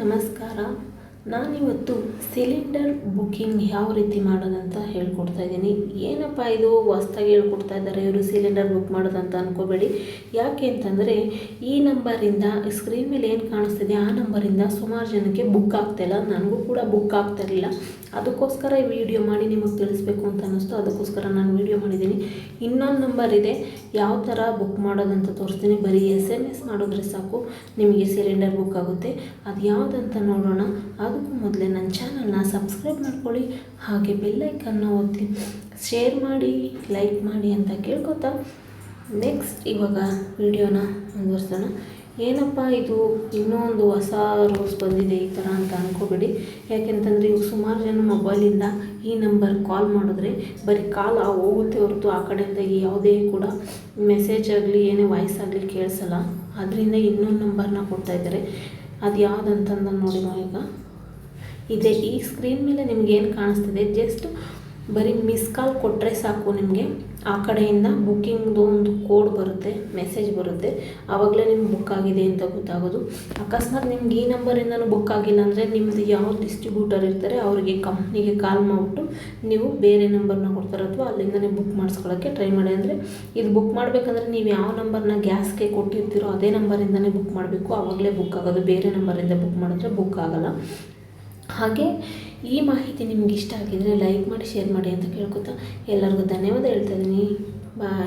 ನಮಸ್ಕಾರ. ನಾನಿವತ್ತು cylinder booking ಯಾವ ರೀತಿ ಮಾಡೋದಂತ ಹೇಳ್ಕೊಡ್ತಾ ಇದ್ದೀನಿ. ಏನಪ್ಪ ಇದು? ಹೊಸ್ದಾಗಿ ಹೇಳ್ಕೊಡ್ತಾ ಇದ್ದಾರೆ ಇವರು ಸಿಲಿಂಡರ್ ಬುಕ್ ಮಾಡೋದಂತ ಅನ್ಕೋಬೇಡಿ. ಯಾಕೆ ಅಂತಂದರೆ ಈ ನಂಬರಿಂದ ಸ್ಕ್ರೀನ್ ಮೇಲೆ ಏನು ಕಾಣಿಸ್ತಿದೆ? ಆ ನಂಬರಿಂದ ಸುಮಾರು ಜನಕ್ಕೆ ಬುಕ್ ಆಗ್ತಾಯಿಲ್ಲ ನನಗೂ ಕೂಡ ಬುಕ್ ಆಗ್ತಾ ಇರಲಿಲ್ಲ. ಅದಕ್ಕೋಸ್ಕರ ಈ ವಿಡಿಯೋ ಮಾಡಿ ನಿಮಗೆ ತಿಳಿಸ್ಬೇಕು ಅಂತ ಅನ್ನಿಸ್ತು ಅದಕ್ಕೋಸ್ಕರ ನಾನು ವಿಡಿಯೋ ಮಾಡಿದ್ದೀನಿ. ಇನ್ನೊಂದು ನಂಬರ್ ಇದೆ. ಯಾವ ಥರ ಬುಕ್ ಮಾಡೋದಂತ ತೋರಿಸ್ತೀನಿ. ಬರೀ ಎಸ್ ಎಂ ಎಸ್ ಮಾಡಿದ್ರೆ ಸಾಕು. ನಿಮಗೆ ಸಿಲಿಂಡರ್ ಬುಕ್ ಆಗುತ್ತೆ. ಅದು ಯಾವುದಂತ ನೋಡೋಣ. ಅದಕ್ಕೂ ಮೊದಲೇ ನನ್ನ ಚಾನಲ್ನ ಸಬ್ಸ್ಕ್ರೈಬ್ ಮಾಡ್ಕೊಳ್ಳಿ. ಹಾಗೆ ಬೆಲ್ಲೈಕನ್ನ ಒತ್ತಿ. ಶೇರ್ ಮಾಡಿ ಲೈಕ್ ಮಾಡಿ ಅಂತ ಕೇಳ್ಕೊತಾ. ನೆಕ್ಸ್ಟ್ ಇವಾಗ ವಿಡಿಯೋನ ಮುಂದುವರ್ಸೋಣ. ಏನಪ್ಪ ಇದು ಇನ್ನೂ ಒಂದು ಹೊಸ ರೂಲ್ಸ್ ಬಂದಿದೆ ಈ ಥರ ಅಂತ ಅಂದ್ಕೋಬೇಡಿ ಯಾಕೆಂತಂದರೆ ಇವು ಸುಮಾರು ಜನ ಮೊಬೈಲಿಂದ ಈ ನಂಬರ್ ಕಾಲ್ ಮಾಡಿದ್ರೆ ಬರೀ ಕಾಲ್ ಹೋಗುತ್ತೆ ಹೊರತು ಆ ಕಡೆಯಿಂದ ಯಾವುದೇ ಕೂಡ ಮೆಸೇಜ್ ಆಗಲಿ, ಏನೇ ವಾಯ್ಸ್ ಆಗಲಿ ಕೇಳಿಸಲ್ಲ. ಅದರಿಂದ ಇನ್ನೊಂದು ನಂಬರ್ನ ಕೊಡ್ತಾ ಇದ್ದಾರೆ. ಅದು ಯಾವುದಂತಂದು ನೋಡಿ ನಾವು ಈಗ ಇದೆ, ಈ ಸ್ಕ್ರೀನ್ ಮೇಲೆ ನಿಮ್ಗೆ ಏನು ಕಾಣಿಸ್ತಿದೆ? ಜಸ್ಟ್ ಬರೀ ಮಿಸ್ ಕಾಲ್ ಕೊಟ್ಟರೆ ಸಾಕು ನಿಮಗೆ. ಆ ಕಡೆಯಿಂದ ಬುಕ್ಕಿಂಗ್ದು ಒಂದು ಕೋಡ್ ಬರುತ್ತೆ, ಮೆಸೇಜ್ ಬರುತ್ತೆ. ಆವಾಗಲೇ ನಿಮ್ಗೆ ಬುಕ್ ಆಗಿದೆ ಅಂತ ಗೊತ್ತಾಗೋದು. ಅಕಸ್ಮಾತ್ ನಿಮ್ಗೆ ಈ ನಂಬರಿಂದನೂ ಬುಕ್ ಆಗಿಲ್ಲ ಅಂದರೆ ನಿಮ್ಮದು ಯಾವ ಡಿಸ್ಟ್ರಿಬ್ಯೂಟರ್ ಇರ್ತಾರೆ ಅವರಿಗೆ ಕಂಪ್ನಿಗೆ ಕಾಲ್ ಮಾಡಿಬಿಟ್ಟು ನೀವು ಬೇರೆ ನಂಬರ್ನ ಕೊಡ್ತಾರೆ ಅಥವಾ ಅಲ್ಲಿಂದನೇ ಬುಕ್ ಮಾಡಿಸ್ಕೊಳ್ಳೋಕ್ಕೆ ಟ್ರೈ ಮಾಡಿ. ಅಂದರೆ ಇದು ಬುಕ್ ಮಾಡಬೇಕಂದ್ರೆ ನೀವು ಯಾವ ನಂಬರ್ನ ಗ್ಯಾಸ್ಗೆ ಕೊಟ್ಟಿರ್ತೀರೋ ಅದೇ ನಂಬರಿಂದನೇ ಬುಕ್ ಮಾಡಬೇಕು. ಆವಾಗಲೇ ಬುಕ್ ಆಗೋದು. ಬೇರೆ ನಂಬರಿಂದ ಬುಕ್ ಮಾಡಿದ್ರೆ ಬುಕ್ ಆಗೋಲ್ಲ. ಹಾಗೆ ಈ ಮಾಹಿತಿ ನಿಮ್ಗೆ ಇಷ್ಟ ಆಗಿದ್ರೆ ಲೈಕ್ ಮಾಡಿ ಶೇರ್ ಮಾಡಿ ಅಂತ ಕೇಳ್ಕೊತಾ ಎಲ್ಲರಿಗೂ ಧನ್ಯವಾದ ಹೇಳ್ತಾ ಇದ್ದೀನಿ. ಬಾಯ್